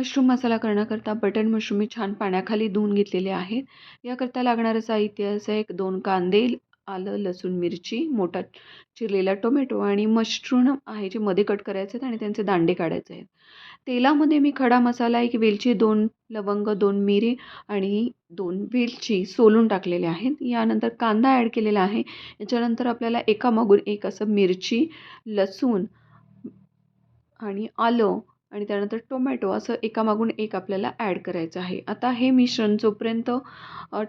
Mushroom मसाला करण्याकरता button mushroom मी छान पाण्याखाली धुवून घेतलेले आहेत. याकरता लागणारं साहित्य असं एक दोन कांदे आलं लसूण मिरची मोठा चिरलेला टोमॅटो आणि मशरूम आहे जे मध्ये कट करायचे आहेत आणि त्यांचे दांडे काढायचे आहेत. तेलामध्ये मी खडा मसाला एक वेलची दोन लवंग दोन मिरे आणि दोन वेलची सोलून टाकलेले आहेत. यानंतर कांदा ॲड केलेला आहे. याच्यानंतर आपल्याला एकामागून एक असं मिरची लसूण आणि आलं आणि त्यानंतर टोमॅटो असं एकामागून एक आपल्याला ॲड करायचं आहे. आता हे मिश्रण जोपर्यंत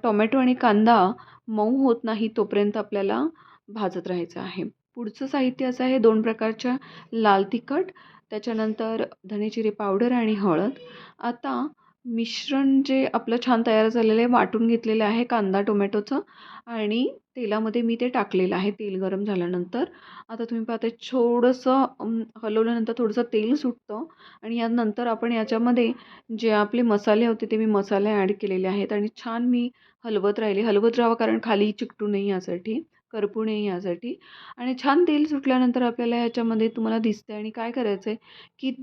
टोमॅटो आणि कांदा मऊ होत नाही तोपर्यंत आपल्याला भाजत राहायचं आहे. पुढचं साहित्य असं आहे दोन प्रकारच्या लाल तिखट त्याच्यानंतर धनेजिरे पावडर आणि हळद. आता मिश्रण जे आपलं छान तयार झालेलं आहे वाटून घेतलेलं आहे कांदा टोमॅटोचं आणि तेलामध्ये मी ते टाकलेलं आहे तेल गरम झाल्यानंतर. आता तुम्ही पाहते थोडंसं हलवल्यानंतर थोडंसं तेल सुटतं आणि यानंतर आपण याच्यामध्ये जे आपले मसाले होते ते मी मसाले ॲड केलेले आहेत आणि छान मी हलवत राहिले. हलवत राहावं कारण खाली चिकटू नये यासाठी करपू नये यासाठी. आणि छान तेल सुटल्यानंतर आपल्याला ह्याच्यामध्ये तुम्हाला दिसते आणि काय करायचं आहे की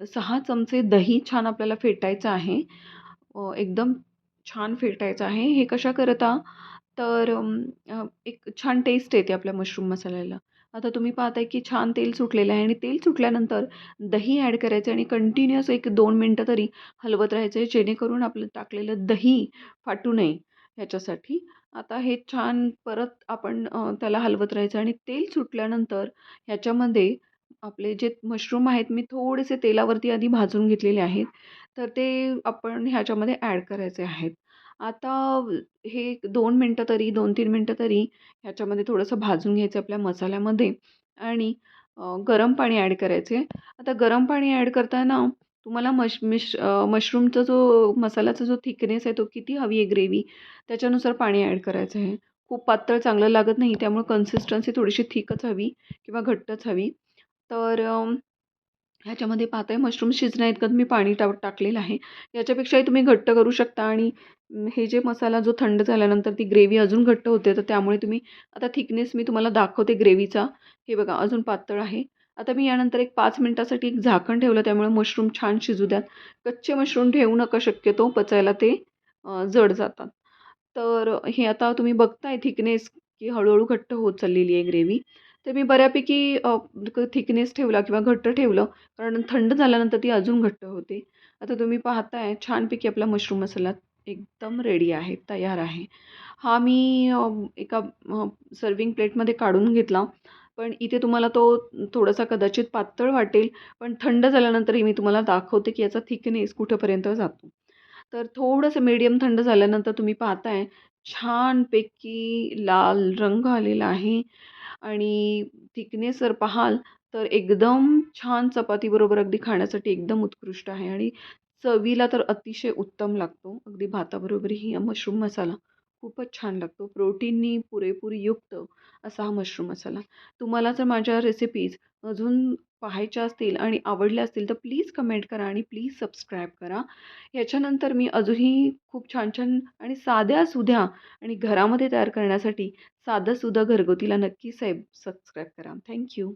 सहा चमचे दही छान आपल्याला फेटायचं आहे. एकदम छान फेटायचं आहे. हे कशा करता? तर एक छान टेस्ट येते आपल्या मशरूम मसाल्याला. आता तुम्ही पाहताय की छान तेल सुटलेलं आहे आणि तेल सुटल्यानंतर दही ॲड करायचं आणि कंटिन्युअस एक दोन मिनटं तरी हलवत राहायचं आहे जेणेकरून आपलं टाकलेलं दही फाटू नये ह्याच्यासाठी. आता हे छान परत आपण त्याला हलवत राहायचं आणि तेल सुटल्यानंतर ह्याच्यामध्ये आपले जे मशरूम आहेत मी थोडेसे तेलावरती आधी भाजून घेतलेले आहेत. तर ते आपण ह्याच्यामध्ये ॲड करायचे आहेत. आता हे दोन मिनटं तरी दोन तीन मिनटं तरी ह्याच्यामध्ये थोडंसं भाजून घ्यायचं आपल्या मसाल्यामध्ये आणि गरम पाणी ॲड करायचे. आता गरम पाणी ॲड करताना तुम्हाला मश मिश मशरूमचा जो मसाल्याचा जो थिकनेस आहे तो किती हवी आहे ग्रेव्ही त्याच्यानुसार पाणी ॲड करायचं आहे. खूप पातळ चांगलं लागत नाही त्यामुळे कन्सिस्टन्सी थोडीशी थिकच हवी किंवा घट्टच हवी. तर ह्याच्यामध्ये पाहताय मशरूम शिजण्या इतकं मी पाणी टा टाकलेलं आहे. याच्यापेक्षाही तुम्ही घट्ट करू शकता आणि हे जे मसाला जो थंड झाल्यानंतर ती ग्रेव्ही अजून घट्ट होते तर त्यामुळे तुम्ही आता थिकनेस मी तुम्हाला दाखवते ग्रेव्हीचा. हे बघा अजून पातळ आहे. आता मी यानंतर एक पाच मिनटासाठी एक झाकण ठेवलं त्यामुळे मशरूम छान शिजू द्यात कच्चे मशरूम ठेवू नका शक्यतो पचायला ते जड जातात. तर हे आता तुम्ही बघताय थिकनेस की हळूहळू घट्ट होत चाललेली आहे ग्रेव्ही. ते मी बऱ्यापैकी थिकनेस ठेवला किंवा घट्ट ठेवलं. कारण थंड झाल्यानंतर ती अजून घट्ट होते. आता तुम्ही पाहताय छानपैकी आपला मशरूम मसाला एकदम रेडी आहे तयार आहे. हा मी एका सर्विंग प्लेटमध्ये काढून घेतला. पण इथे तुम्हाला तो थोडासा कदाचित पातळ वाटेल. पण थंड झाल्यानंतरही मी तुम्हाला दाखवते की याचा थिकनेस कुठंपर्यंत जातो. तर थोडंसं मीडियम थंड झाल्यानंतर तुम्ही पाहताय छानपैकी लाल रंग आलेला आहे आणि थिकनेस जर पाहाल तर एकदम छान चपातीबरोबर अगदी खाण्यासाठी एकदम उत्कृष्ट आहे आणि चवीला तर अतिशय उत्तम लागतो. अगदी भाताबरोबरही मशरूम मसाला खूपच छान लागतो. प्रोटीननी पुरेपूर युक्त असा हा मशरूम मसाला. तुम्हाला जर माझ्या रेसिपीज अजून पाहायच्या असतील आणि आवडल्या असतील तर प्लीज कमेंट करा आणि प्लीज सबस्क्राईब करा. याच्यानंतर मी अजूनही खूप छान छान आणि साध्या सुध्या आणि घरामध्ये तयार करण्यासाठी साधं सुद्धा घरगुतीला नक्की साहेब सबस्क्राईब करा. थँक्यू.